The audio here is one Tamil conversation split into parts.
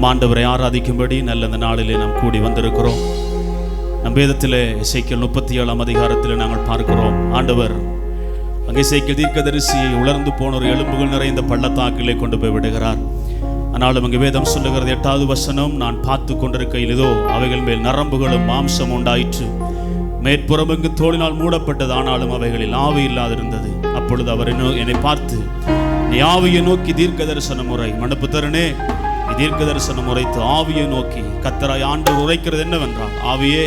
நம் ஆண்டவரை ஆராதிக்கும்படி நல்ல இந்த நாளிலே நாம் கூடி வந்திருக்கிறோம். நம் வேதத்திலே இசைக்கல் முப்பத்தி ஏழாம் அதிகாரத்தில் நாங்கள் பார்க்கிறோம். ஆண்டவர் அங்கே இசைக்கல் தீர்க்கதரிசியை உலர்ந்து போன ஒரு எலும்புகள் நிறைந்த பள்ளத்தாக்கிலே கொண்டு போய் விடுகிறார். ஆனாலும் அங்கே வேதம் சொல்லுகிறது எட்டாவது வசனம் நான் பார்த்து கொண்டிருக்கையில் இதோ அவைகள் மேல் நரம்புகளும் மாம்சம் உண்டாயிற்று. மேற்புறம் இங்கு தோளினால் மூடப்பட்டது ஆனாலும் அவைகளில் ஆவி இல்லாதிருந்தது. அப்பொழுது அவர் என்னை பார்த்து நீ ஆவியை நோக்கி தீர்க்க தரிசன முறை மனுப்பு தருணே தீர்க்க தரிசனம் உரைத்து ஆவியை நோக்கி கத்தராய் ஆண்டு உரைக்கிறது என்னவென்றால் ஆவியே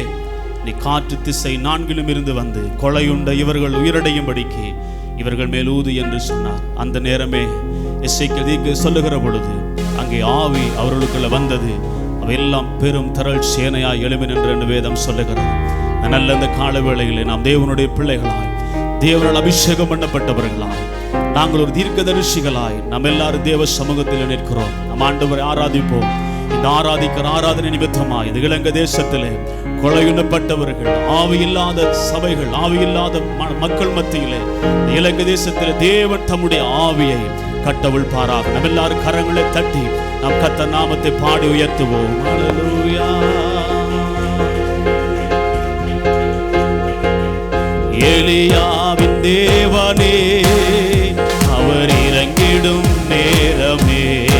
நீ காற்று திசை நான்கிலும் இருந்து வந்து கொலையுண்ட இவர்கள் உயிரடையும்படிக்கு இவர்கள் மேல் ஊது என்று சொன்னார். அந்த நேரமே இசைக்கு தீர்க்க சொல்லுகிற பொழுது அங்கே ஆவி அவர்களுக்குள்ள வந்தது. அவையெல்லாம் பெரும் திரள் சேனையாய் எழுமின் என்று வேதம் சொல்லுகிறது. நல்ல இந்த கால வேளையிலே நாம் தேவனுடைய பிள்ளைகளாய் தேவனால் அபிஷேகம் பண்ணப்பட்டவர்களாய் நாங்கள் ஒரு தீர்க்கதரிசிகளாய் நம்ம எல்லாரும் தேவ சமூகத்தில் நிற்கிறோம். நம் ஆண்டவரை ஆராதிப்போம். இந்த ஆராதிக்கிற ஆராதனை நிமித்தமாய் இந்த இலங்கை தேசத்திலே கொலையுண்ணப்பட்டவர்கள் ஆவி இல்லாத சபைகள் ஆவி இல்லாத ம- மக்கள் மத்தியிலே இலங்கை தேசத்தில் தேவன் தம்முடைய ஆவியை கட்டவுள் பாராக. நம்ம எல்லாரும் கரங்களை தட்டி நம் கத்த நாமத்தை பாடி உயர்த்துவோம். Hallelujah. எலியாவின் தேவனே நேரமே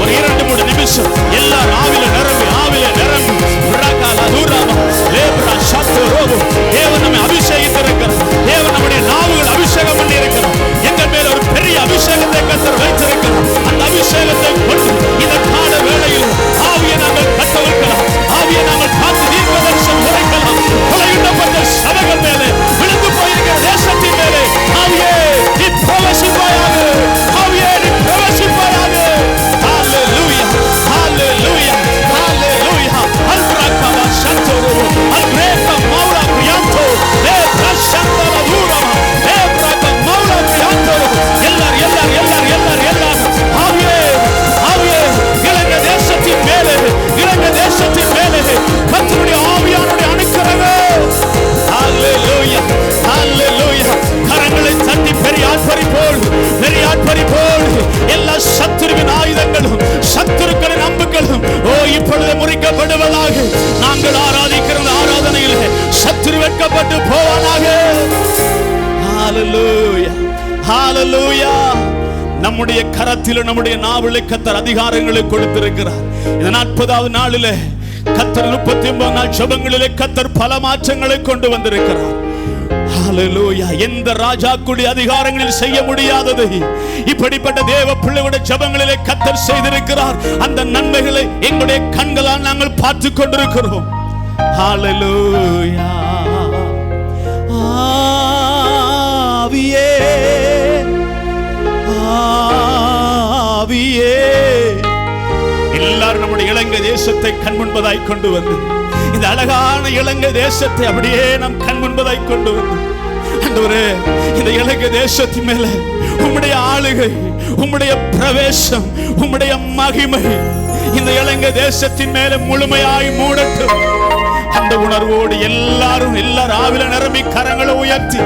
ஒரு இரண்டு மூணு நிமிஷம். எல்லா ஆவில நிரம்பி ஆவில நிரம்பி. லேபரா சத்து ரோபம் நம்முடைய நம்முடைய நாவலை கத்தர் அதிகாரங்களை கொடுத்திருக்கிறார். இந்த நாற்பதாவது நாளிலே கத்தர் முப்பத்தி ஒன்பது நாள் ஜபங்களிலே கத்தர் பல மாற்றங்களை கொண்டு வந்திருக்கிறார். எந்த ராஜாக்குடைய அதிகாரங்களில் செய்ய முடியாதது. இப்படிப்பட்ட தேவ பிள்ளையுடைய ஜபங்களிலே கத்தர் செய்திருக்கிறார். அந்த நன்மைகளை எங்களுடைய கண்களால் நாங்கள் பார்த்து கொண்டிருக்கிறோம். ஹalleluya ஆவியே. எல்லாரும் நம்முடைய இலங்கை தேசத்தை கண்முன்பதாய் கொண்டு வந்து இந்த அழகான இலங்கை தேசத்தை அப்படியே நம் கண் முன்பதாய் கொண்டு வந்து ஆண்டவரே இந்த இலங்கை தேசத்தின் மேல உம்முடைய ஆளுகை உம்முடைய பிரவேசம் உம்முடைய மகிமை இந்த இலங்கை தேசத்தின் மேல முழுமையாய் மூடட்டும். அந்த உணர்வோடு எல்லாரும் எல்லாரும் ஆவில நிரம்பி கரங்களை உயர்த்தி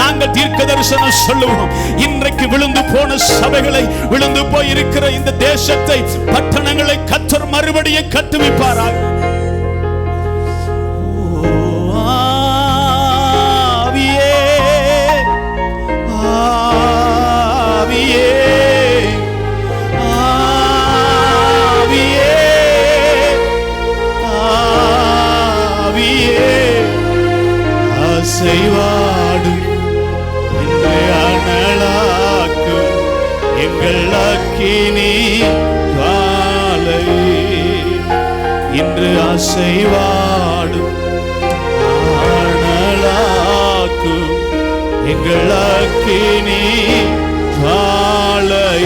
நாங்கள் தீர்க்க தரிசனம் சொல்லுவோம். இன்றைக்கு விழுந்து போன சபைகளை விழுந்து போய் இருக்கிற இந்த தேசத்தை பட்டணங்களை கத்தர் மறுபடியும் கட்டுவிப்பாராக. செய்வாடும் இன்று அனலாக்கும் எங்கள் அக்கினி காலை. இன்று அசைவாடும் அனலாக்கும் எங்கள் அக்கினி காலை.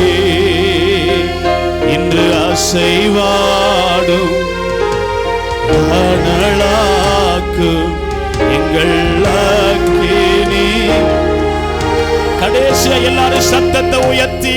இன்று அசை எல்லாரும் சத்தத்தை உயர்த்தி.